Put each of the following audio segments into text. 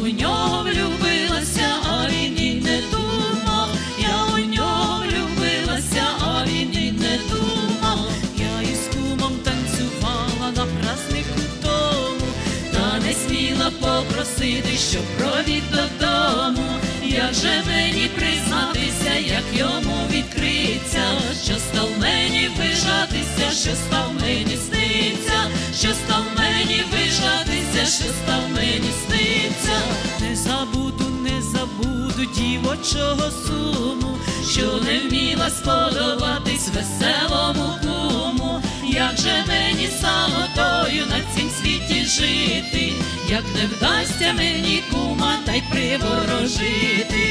у нього влюбилася, а він і не думав. Я у нього влюбилася, а він і не думав. Я із кумом танцювала на празднику тому, та не сміла попросити, щоб провід додому. Як же мені признатися, як йому відкриться, що став мені вижатися, що став мені сниться, що став мені вижатися, що став забуду дівочого суму, що не вміла сподобатись веселому куму. Як же мені самотою на цім світі жити, як не вдасться мені кума та й приворожити.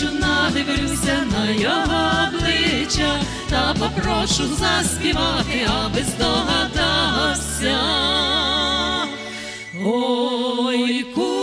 Плачуна дивлюся на його обличчя, та попрошу заспівати, аби здогадався. Ой, ку.